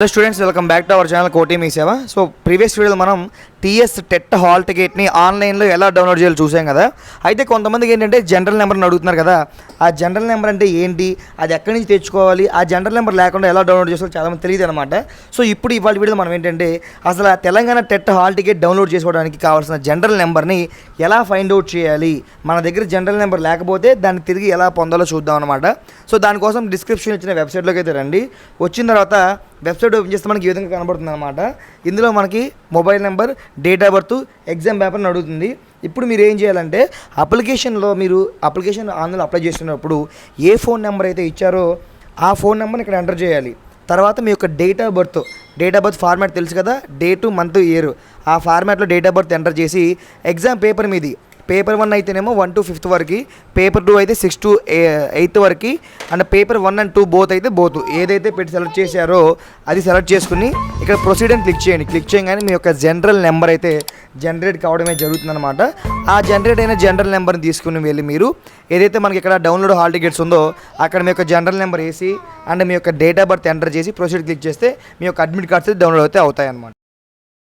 Hello students welcome back to our channel Koti మీ సేవ so previous వీడియోలో మనం TS TET hall టికెట్ని ఆన్లైన్లో ఎలా డౌన్లోడ్ చేయాలో చూసాం కదా. అయితే కొంతమందికి ఏంటంటే జనరల్ నెంబర్ని అడుగుతున్నారు కదా. ఆ జనరల్ నెంబర్ అంటే ఏంటి? అది ఎక్కడి నుంచి తెచ్చుకోవాలి? ఆ జనరల్ నెంబర్ లేకుండా ఎలా డౌన్లోడ్ చేసుకోవాలి చాలామంది తెలియదు అనమాట సో ఇప్పుడు ఇవాళ వీడియోలో మనం ఏంటంటే అసలు ఆ Telangana TET hall ticket download చేసుకోవడానికి కావాల్సిన జనరల్ నెంబర్ని ఎలా ఫైండ్ అవుట్ చేయాలి? మన దగ్గర జనరల్ నెంబర్ లేకపోతే దాన్ని తిరిగి ఎలా పొందాలో చూద్దాం అనమాట సో దానికోసం డిస్క్రిప్షన్ ఇచ్చిన వెబ్సైట్లోకి అయితే రండి. వచ్చిన తర్వాత వెబ్సైట్ ఓపెన్ చేస్తే మనకి ఈ విధంగా కనబడుతుంది అనమాట ఇందులో మనకి mobile number date of birth exam పేపర్ని అడుగుతుంది. ఇప్పుడు మీరు ఏం చేయాలంటే అప్లికేషన్లో మీరు అప్లికేషన్ ఆన్లైన్ అప్లై చేసినప్పుడు ఏ ఫోన్ నెంబర్ అయితే ఇచ్చారో ఆ ఫోన్ నెంబర్ని ఇక్కడ ఎంటర్ చేయాలి. తర్వాత మీ యొక్క date of birth date of birth format తెలుసు కదా డేటు మంత్ ఇయర్. ఆ ఫార్మాట్లో డేట్ ఆఫ్ బర్త్ ఎంటర్ చేసి ఎగ్జామ్ పేపర్ మీది పేపర్ వన్ అయితేనేమో వన్ టు ఫిఫ్త్ వరకు పేపర్ టూ అయితే సిక్స్ టు ఎయిత్ వరకు and paper one and two both అయితే బోత్. ఏదైతే పెట్టి సెలెక్ట్ చేశారో అది సెలెక్ట్ చేసుకుని ఇక్కడ ప్రొసీడ్ అని క్లిక్ చేయండి. క్లిక్ చేయగానే మీ యొక్క జనరల్ నెంబర్ అయితే జనరేట్ కావడమే జరుగుతుందన్నమాట. ఆ జనరేట్ అయిన జనరల్ నెంబర్ని తీసుకుని వెళ్ళి మీరు ఏదైతే మనకి ఇక్కడ డౌన్లోడ్ హాల్ టికెట్స్ ఉందో అక్కడ మీ యొక్క జనరల్ నెంబర్ వేసి అండ్ మీ యొక్క డేట్ ఆఫ్ బర్త్ ఎంటర్ చేసి ప్రొసీడ్ క్లిక్ చేస్తే మీ యొక్క అడ్మిట్ కార్డ్స్ డౌన్లోడ్ అయితే అవుతాయి అన్నమాట